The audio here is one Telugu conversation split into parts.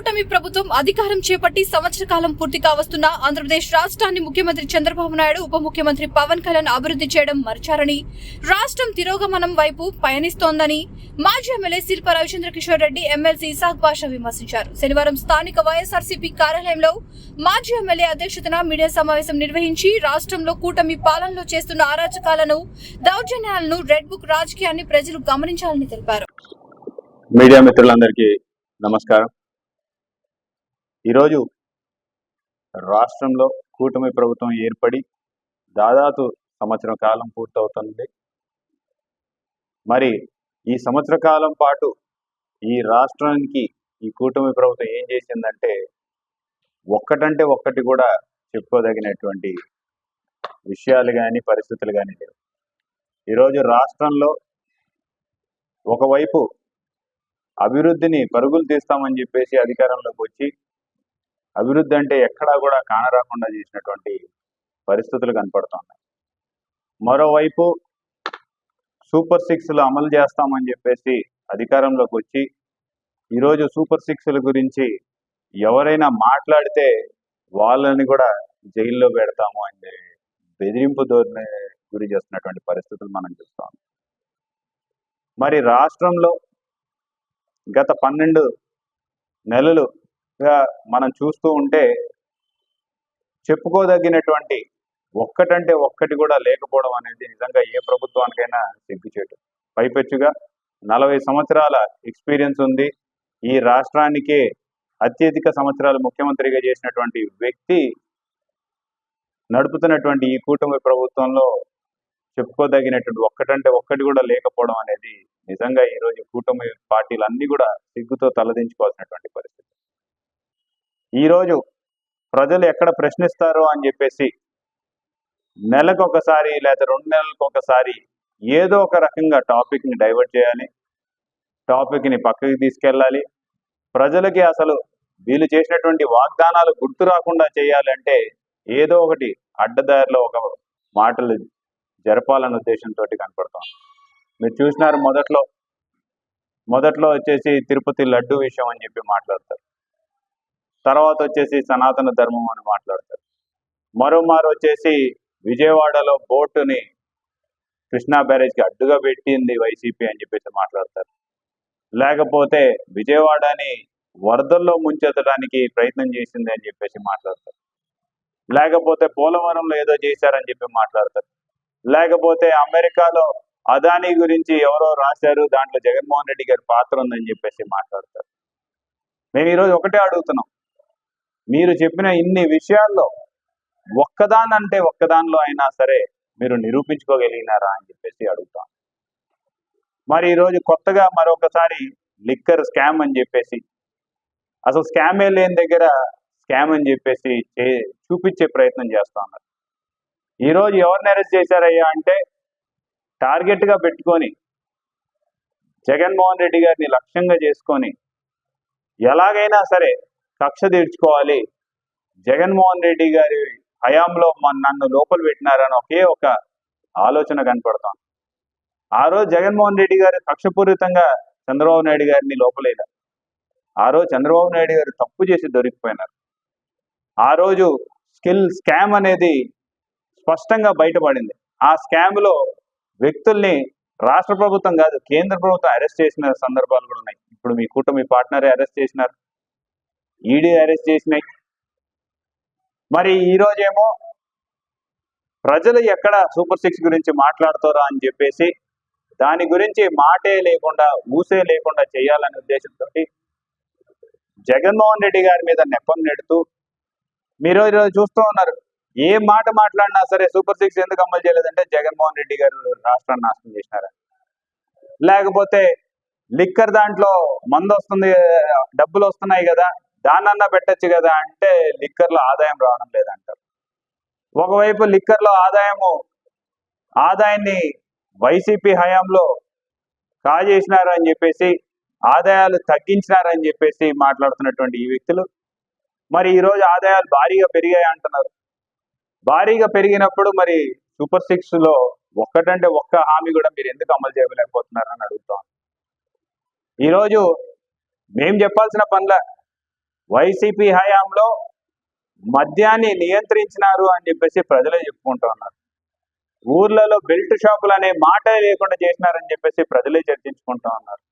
కూటమి ప్రభుత్వం అధికారం చేపట్టి సంవత్సర కాలం పూర్తి కావస్తున్న ఆంధ్రప్రదేశ్ రాష్ట్రాన్ని ముఖ్యమంత్రి చంద్రబాబు నాయుడు ఉప ముఖ్యమంత్రి పవన్ కళ్యాణ్ అభివృద్ధి చేయడం మర్చారని రాష్ట్రం తిరోగమనం వైపు పయనిస్తోందని మాజీ ఎమ్మెల్యే శిల్ప రవిచంద్ర కిషోర్ రెడ్డి ఎమ్మెల్సీ ఇసాక్ బాషా విమర్శించారు. శనివారం స్థానిక వైఎస్ఆర్సీపీ కార్యాలయంలో మాజీ ఎమ్మెల్యే అధ్యక్షతన మీడియా సమావేశం నిర్వహించి రాష్ట్రంలో కూటమి పాలనలో చేస్తున్న అరాచకాలను దౌర్జన్యాలను రెడ్ బుక్ రాజకీయాన్ని ప్రజలు గమనించాలని తెలిపారు. మీడియా మిత్రులందరికీ నమస్కారం. ఈరోజు రాష్ట్రంలో కూటమి ప్రభుత్వం ఏర్పడి దాదాపు సంవత్సరం కాలం పూర్తవుతుంది. మరి ఈ సంవత్సర కాలం పాటు ఈ రాష్ట్రానికి ఈ కూటమి ప్రభుత్వం ఏం చేసిందంటే ఒక్కటంటే ఒక్కటి కూడా చెప్పుకోదగినటువంటి విషయాలు కానీ పరిస్థితులు కానీ లేవు. ఈరోజు రాష్ట్రంలో ఒకవైపు అభివృద్ధిని పరుగులు తీస్తామని చెప్పేసి అధికారంలోకి వచ్చి అభివృద్ధి అంటే ఎక్కడా కూడా కానరాకుండా చేసినటువంటి పరిస్థితులు కనపడుతున్నాయి. మరోవైపు సూపర్ సిక్స్లు అమలు చేస్తామని చెప్పేసి అధికారంలోకి వచ్చి ఈరోజు సూపర్ సిక్స్ల గురించి ఎవరైనా మాట్లాడితే వాళ్ళని కూడా జైల్లో పెడతాము అని బెదిరింపు ధోరణి గురి చేస్తున్నటువంటి పరిస్థితులు మనం చూస్తాం. మరి రాష్ట్రంలో గత పన్నెండు నెలలు మనం చూస్తూ ఉంటే చెప్పుకోదగినటువంటి ఒక్కటంటే ఒక్కటి కూడా లేకపోవడం అనేది నిజంగా ఏ ప్రభుత్వానికైనా సిగ్గుచేటు. పైపెచ్చుగా నలభై సంవత్సరాల ఎక్స్పీరియన్స్ ఉంది. ఈ రాష్ట్రానికే అత్యధిక సంవత్సరాలు ముఖ్యమంత్రిగా చేసినటువంటి వ్యక్తి నడుపుతున్నటువంటి ఈ కూటమి ప్రభుత్వంలో చెప్పుకోదగినటువంటి ఒక్కటంటే ఒక్కటి కూడా లేకపోవడం అనేది నిజంగా ఈ రోజు కూటమి పార్టీలు అన్నీ కూడా సిగ్గుతో తలదించుకోవాల్సినటువంటి పరిస్థితి. ఈరోజు ప్రజలు ఎక్కడ ప్రశ్నిస్తారో అని చెప్పేసి నెలకు ఒకసారి లేదా రెండు నెలలకు ఒకసారి ఏదో ఒక రకంగా టాపిక్ని డైవర్ట్ చేయాలి. టాపిక్ని పక్కకి తీసుకెళ్ళాలి. ప్రజలకి అసలు వీళ్ళు చేసినటువంటి వాగ్దానాలు గుర్తు రాకుండా చేయాలంటే ఏదో ఒకటి అడ్డదారిలో ఒక మాటలు జరపాలన్న ఉద్దేశంతో కనపడతాం. మీరు చూసినారు మొదట్లో మొదట్లో వచ్చేసి తిరుపతి లడ్డు విషయం అని చెప్పి మాట్లాడతారు. తర్వాత వచ్చేసి సనాతన ధర్మం అని మాట్లాడతారు. మరోమారు వచ్చేసి విజయవాడలో బోటుని కృష్ణా బ్యారేజ్కి అడ్డుగా పెట్టింది వైసీపీ అని చెప్పేసి మాట్లాడతారు. లేకపోతే విజయవాడని వరదల్లో ముంచెత్తడానికి ప్రయత్నం చేసింది అని చెప్పేసి మాట్లాడతారు. లేకపోతే పోలవరంలో ఏదో చేశారని చెప్పి మాట్లాడతారు. లేకపోతే అమెరికాలో అదానీ గురించి ఎవరో రాశారు దాంట్లో జగన్మోహన్ రెడ్డి గారి పాత్ర ఉందని చెప్పేసి మాట్లాడతారు. మేము ఈరోజు ఒకటే అడుగుతున్నాం. మీరు చెప్పిన ఇన్ని విషయాల్లో ఒక్కదానంటే ఒక్కదానిలో అయినా సరే మీరు నిరూపించుకోగలిగినారా అని చెప్పేసి అడుగుతాం. మరి ఈరోజు కొత్తగా మరొకసారి లిక్కర్ స్కామ్ అని చెప్పేసి అసలు స్కామే లేని దగ్గర స్కామ్ అని చెప్పేసి చే- చూపించే ప్రయత్నం చేస్తా ఉన్నారు. ఈరోజు ఎవరిని అరెస్ట్ చేశారయ్యా అంటే టార్గెట్గా పెట్టుకొని జగన్మోహన్ రెడ్డి గారిని లక్ష్యంగా చేసుకొని ఎలాగైనా సరే కక్ష తీర్చుకోవాలి. జగన్మోహన్ రెడ్డి గారి హయాంలో నన్ను లోపల పెట్టినారని ఒకే ఒక ఆలోచన కనపడతాం. ఆ రోజు జగన్మోహన్ రెడ్డి గారు కక్షపూరితంగా చంద్రబాబు నాయుడు గారిని లోపలేదారు ఆ రోజు చంద్రబాబు నాయుడు గారు తప్పు చేసి దొరికిపోయినారు. ఆ రోజు స్కిల్ స్కామ్ అనేది స్పష్టంగా బయటపడింది. ఆ స్కామ్లో వ్యక్తుల్ని రాష్ట్ర ప్రభుత్వం కాదు కేంద్ర ప్రభుత్వం అరెస్ట్ చేసిన సందర్భాలు కూడా ఉన్నాయి. ఇప్పుడు మీ కూటమి పార్ట్నరే అరెస్ట్ చేసినారు. ఈడీ అరెస్ట్ చేసినాయి మరి ఈ రోజేమో ప్రజలు ఎక్కడ సూపర్ సిక్స్ గురించి మాట్లాడతారో అని చెప్పేసి దాని గురించి మాటే లేకుండా ఊసే లేకుండా చేయాలనే ఉద్దేశంతో జగన్మోహన్ రెడ్డి గారి మీద నెప్పం నెడుతూ మీరు ఈరోజు చూస్తూ ఉన్నారు. ఏ మాట మాట్లాడినా సరే సూపర్ సిక్స్ ఎందుకు అమలు చేయలేదంటే జగన్మోహన్ రెడ్డి గారు రాష్ట్రాన్ని నాశనం చేసినారు. లేకపోతే లిక్కర్ దాంట్లో మందు వస్తుంది డబ్బులు వస్తున్నాయి కదా దాన్నన్నా పెట్టచ్చు కదా అంటే లిక్కర్లో ఆదాయం రావడం లేదంటారు. ఒకవైపు లిక్కర్లో ఆదాయము ఆదాయాన్ని వైసీపీ హయాంలో కాజేసినారు అని చెప్పేసి ఆదాయాలు తగ్గించినారని చెప్పేసి మాట్లాడుతున్నటువంటి ఈ వ్యక్తులు. మరి ఈరోజు ఆదాయాలు భారీగా పెరిగాయి అంటున్నారు. భారీగా పెరిగినప్పుడు మరి సూపర్ సిక్స్లో ఒక్కటంటే ఒక్క హామీ కూడా మీరు ఎందుకు అమలు చేయలేకపోతున్నారు అని అడుగుతాం ఈరోజు మేం చెప్పాల్సిన పనుల వైసీపీ హయాంలో మద్యాన్ని నియంత్రించినారు అని చెప్పేసి ప్రజలే చెప్పుకుంటూ ఉన్నారు. ఊర్లలో బెల్ట్ షాపులు అనే మాటే లేకుండా చేసినారని చెప్పేసి ప్రజలే చర్చించుకుంటూ ఉన్నారు.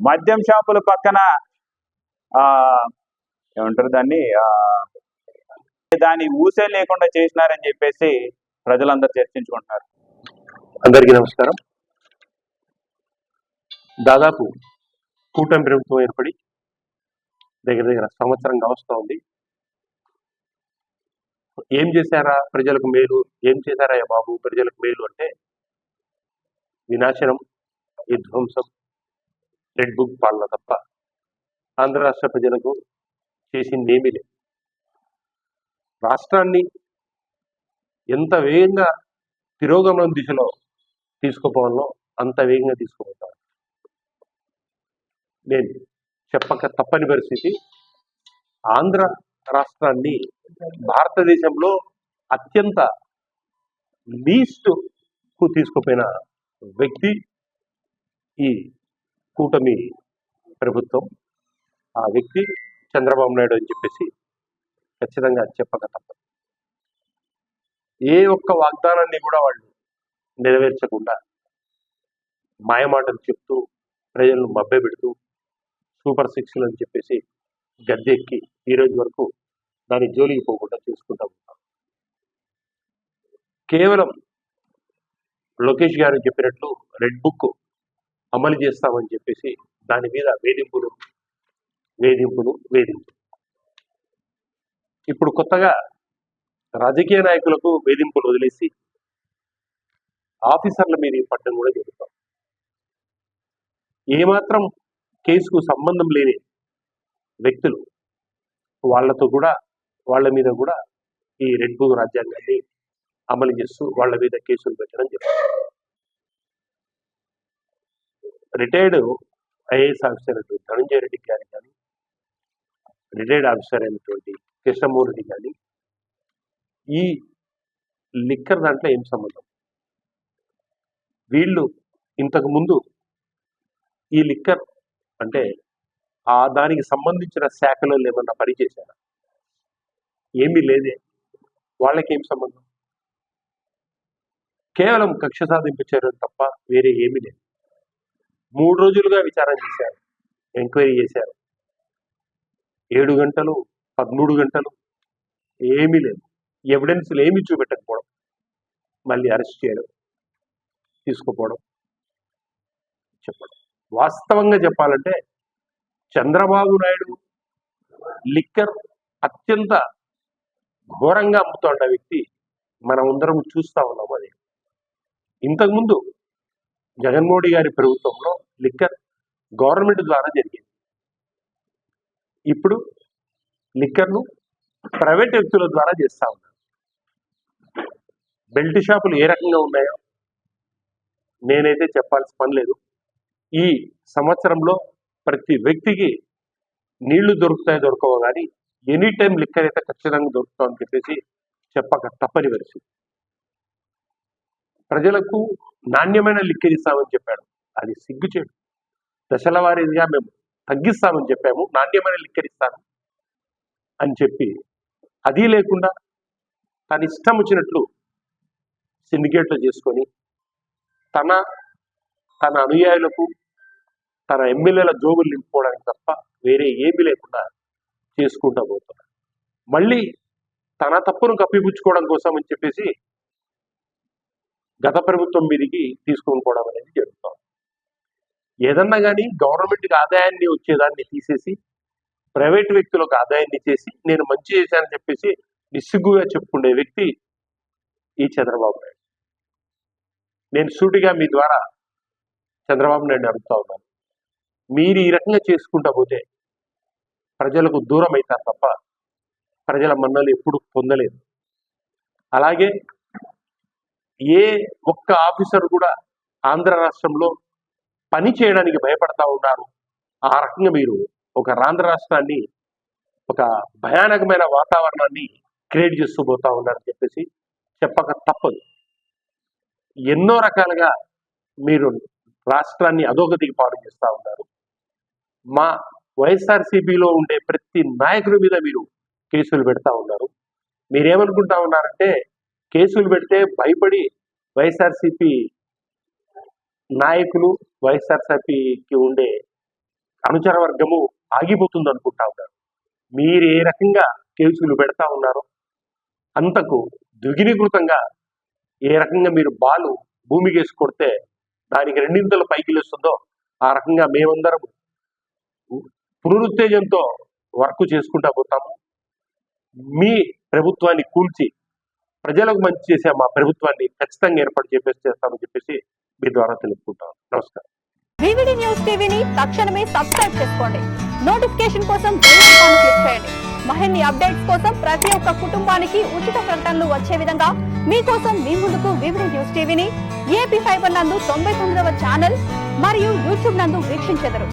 మద్యం షాపుల పక్కన ఏమంటారు దాన్ని? దాని ఊసే లేకుండా చేసినారని చెప్పేసి ప్రజలందరూ చర్చించుకుంటున్నారు. అందరికీ నమస్కారం. దాదాపు కూటమి ప్రభుత్వం ఏర్పడి దగ్గర దగ్గర సంవత్సరం కావస్తూ ఏం చేశారా? ప్రజలకు మేలు. ఏం చేశారా బాబు? ప్రజలకు మేలు అంటే వినాశనం విధ్వంసం రెడ్ బుక్ పాలన తప్ప ఆంధ్ర రాష్ట్ర ప్రజలకు చేసింది ఏమీ లేదు. రాష్ట్రాన్ని ఎంత వేగంగా తిరోగమనం దిశలో తీసుకుపోవాలో అంత వేగంగా తీసుకుపోతాను నేను చెప్పక తప్పని పరిస్థితి. ఆంధ్ర రాష్ట్రాన్ని భారతదేశంలో అత్యంత లీస్ట్కు తీసుకుపోయిన వ్యక్తి ఈ కూటమి ప్రభుత్వం. ఆ వ్యక్తి చంద్రబాబు నాయుడు అని చెప్పేసి ఖచ్చితంగా చెప్పక తప్పదు. ఏ ఒక్క వాగ్దానాన్ని కూడా వాళ్ళు నెరవేర్చకుండా మాయమాటలు చెప్తూ ప్రజలను మభ్యపెడుతూ సూపర్ సిక్స్లు అని చెప్పేసి గద్దెక్కి ఈ రోజు వరకు దాని జోలికి పోకుండా చూసుకుంటా ఉంటాం. కేవలం లోకేష్ గారు చెప్పినట్లు రెడ్ బుక్ అమలు చేస్తామని చెప్పేసి దాని మీద వేధింపులు వేధింపులు వేధింపులు. ఇప్పుడు కొత్తగా రాజకీయ నాయకులకు వేధింపులు వదిలేసి ఆఫీసర్ల మీద ఈ కూడా జరుగుతాం. ఏమాత్రం కేసుకు సంబంధం లేని వ్యక్తులు వాళ్ళతో కూడా వాళ్ళ మీద కూడా ఈ రెడ్ బుక్ రాజ్యాంగాన్ని అమలు చేస్తూ వాళ్ళ మీద కేసులు పెట్టడం జరుగుతుంది రిటైర్డ్ ఐఏఎస్ ఆఫీసర్ అయినటువంటి ధనంజయ రెడ్డి గారి కానీ రిటైర్డ్ ఆఫీసర్ అయినటువంటి కృష్ణమూర్తి కానీ ఈ లిక్కర్ దాంట్లో ఏం సంబంధం? వీళ్ళు ఇంతకుముందు ఈ లిక్కర్ అంటే ఆ దానికి సంబంధించిన శాఖలో ఏమన్నా పని చేశారా? ఏమీ లేదే. వాళ్ళకి సంబంధం? కేవలం కక్ష సాధింపు తప్ప వేరే ఏమీ లేదు. మూడు రోజులుగా విచారణ చేశారు. ఎంక్వైరీ చేశారు. ఏడు గంటలు పదమూడు గంటలు ఏమీ లేదు. ఎవిడెన్స్లు ఏమీ చూపెట్టకపోవడం మళ్ళీ అరెస్ట్ చేయడం తీసుకుపోవడం చెప్పడం. వాస్తవంగా చెప్పాలంటే చంద్రబాబు నాయుడు లిక్కర్ అత్యంత ఘోరంగా అమ్ముతున్న వ్యక్తి మనం అందరం చూస్తా ఉన్నాం అది. ఇంతకుముందు జగన్మోహన్ గారి ప్రభుత్వంలో లిక్కర్ గవర్నమెంట్ ద్వారా జరిగింది. ఇప్పుడు లిక్కర్ను ప్రైవేట్ వ్యక్తుల ద్వారా చేస్తా ఉన్నారు. బెల్ట్ షాపులు ఏ రకంగా ఉన్నాయో నేనైతే చెప్పాల్సిన పని లేదు. ఈ సంవత్సరంలో ప్రతి వ్యక్తికి నీళ్ళు దొరుకుతాయి దొరకవు కానీ ఎనీ టైం లిక్కర్ అయితే ఖచ్చితంగా దొరుకుతామని చెప్పేసి చెప్పక తప్పని వరిసి ప్రజలకు నాణ్యమైన లిక్కర్ ఇస్తామని చెప్పాడు. అది సిగ్గుచేడు దశల వారీగా మేము తగ్గిస్తామని చెప్పాము. నాణ్యమైన లిక్కర్ ఇస్తాను అని చెప్పి అది లేకుండా తన ఇష్టం వచ్చినట్లు సిండికేట్లు చేసుకొని తన తన అనుయాయులకు తన ఎమ్మెల్యేల జోబులు నింపుకోవడానికి తప్ప వేరే ఏమీ లేకుండా చేసుకుంటా పోతున్నాడు మళ్ళీ తన తప్పును కప్పిపుచ్చుకోవడం కోసం అని చెప్పేసి గత ప్రభుత్వం మీదికి తీసుకొని పోవడం అనేది జరుగుతాం ఏదన్నా కానీ గవర్నమెంట్కి ఆదాయాన్ని వచ్చేదాన్ని తీసేసి ప్రైవేట్ వ్యక్తులకు ఆదాయాన్ని చేసి నేను మంచి చేశానని చెప్పేసి నిస్సిగ్గుగా చెప్పుకునే వ్యక్తి ఈ చంద్రబాబు నాయుడు. నేను సూటిగా మీ ద్వారా చంద్రబాబు నాయుడు అడుగుతా ఉన్నాను. మీరు ఈ రకంగా చేసుకుంటా పోతే ప్రజలకు దూరం అవుతారు తప్ప ప్రజల మన్నలు ఎప్పుడు పొందలేదు. అలాగే ఏ ఒక్క ఆఫీసర్ కూడా ఆంధ్ర రాష్ట్రంలో పని చేయడానికి భయపడతా ఉన్నారు. ఆ రకంగా మీరు ఒక ఆంధ్ర రాష్ట్రాన్ని ఒక భయానకమైన వాతావరణాన్ని క్రియేట్ చేస్తూ పోతా ఉన్నారని చెప్పేసి చెప్పక తప్పదు. ఎన్నో రకాలుగా మీరు రాష్ట్రాన్ని అధోగతికి పాడు చేస్తూ ఉన్నారు. మా వైఎస్ఆర్సీపీలో ఉండే ప్రతి నాయకుడి మీద మీరు కేసులు పెడతా ఉన్నారు. మీరేమనుకుంటా ఉన్నారంటే కేసులు పెడితే భయపడి వైఎస్ఆర్సీపీ నాయకులు వైఎస్ఆర్సీపీకి ఉండే అనుచర వర్గము ఆగిపోతుంది అనుకుంటా ఉన్నారు. మీరు ఏ రకంగా కేసులు పెడతా ఉన్నారో? అంతకు దుగినీకృతంగా ఏ రకంగా మీరు బాలు భూమికి వేసి కొడితే దానికి రెండింతలు పైకి లేస్తుందో ఆ రకంగా మేమందరం పునరుత్తేజంతో వర్క్ చేసుకుంటా పోతాము. మీ ప్రభుత్వాన్ని కూల్చి ప్రజలకు మంచి చేసే మా ప్రభుత్వాన్ని ఖచ్చితంగా ఏర్పాటు చేపేసి చేస్తామని చెప్పేసి మీ ద్వారా తెలుపుకుంటాను నమస్కారం. వివిడి న్యూస్ టీవీని తక్షణమే సబ్స్క్రైబ్ చేసుకోండి. నోటిఫికేషన్ కోసం బెల్ ఐకాన్ క్లిక్ చేయండి. మరిన్ని అప్డేట్స్ కోసం ప్రతి ఒక్క కుటుంబానికి ఉచిత ప్రకటనలు వచ్చే విధంగా మీకోసం మీ ముందుకు వివిడి న్యూస్ టీవీని ఏపీ ఫైబర్ నందు తొంభై తొమ్మిదవ ఛానల్ మరియు యూట్యూబ్ నందు వీక్షించెదరు.